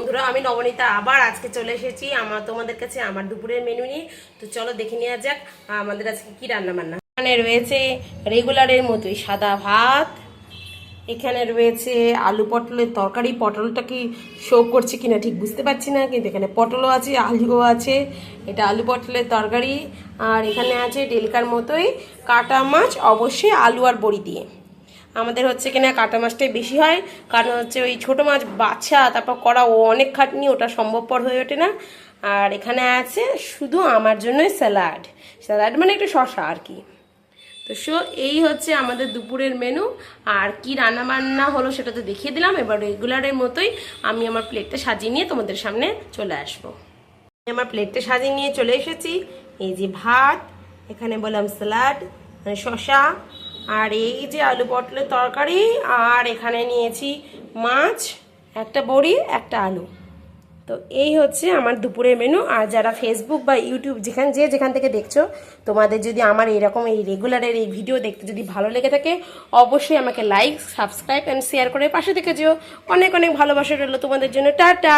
বন্ধুরা, আমি নবনীতা আবার আজকে চলে এসেছি। আমার তোমাদের কাছে আমার দুপুরের মেনু নিয়ে। তো চলো দেখে নেওয়া যাক আমাদের আজকে কি রান্না বান্না এখানে রয়েছে রেগুলারের মতোই সাদা ভাত। এখানে রয়েছে আলু পটলের তরকারি। পটলটা কি শো করছে কিনা ঠিক বুঝতে পারছি না, কিন্তু এখানে পটলও আছে, আলুও আছে। এটা আলু পটলের তরকারি। আর এখানে আছে ডেলকার মতোই কাটা মাছ, অবশ্যই আলু আর বড়ি দিয়ে। আমাদের হচ্ছে কিনা কাটা মাছটাই বেশি হয়, কারণ হচ্ছে ওই ছোটো মাছ বাছা, তারপর করা ও অনেক খাটনি, ওটা সম্ভবপর হয়ে ওঠে না। আর এখানে আছে শুধু আমার জন্যই স্যালাড। স্যালাড মানে একটু শশা আর কি। তো সো, এই হচ্ছে আমাদের দুপুরের মেনু। আর কি রান্না বান্না হলো সেটা তো দেখিয়ে দিলাম। এবার রেগুলারের মতোই আমি আমার প্লেটটা সাজিয়ে নিয়ে তোমাদের সামনে চলে আসব। আমি আমার প্লেটটা সাজিয়ে নিয়ে চলে এসেছি। এই যে ভাত, এখানে বললাম স্যালাড মানে শশা আর এই যে আলু পটলের তরকারি, আর এখানে নিয়েছি মাছ, একটা বড়ি, একটা আলু। তো এই হচ্ছে আমার দুপুরের মেনু আর যারা ফেসবুক বা ইউটিউব যেখান, যে যেখান থেকে দেখছ, তোমাদের যদি আমার এরকম এই রেগুলারের এই ভিডিও দেখতে যদি ভালো লেগে থাকে, অবশ্যই আমাকে লাইক সাবস্ক্রাইব অ্যান্ড শেয়ার করে পাশে থেকে যেও। অনেক অনেক ভালোবাসা রইল তোমাদের জন্য। টাটা!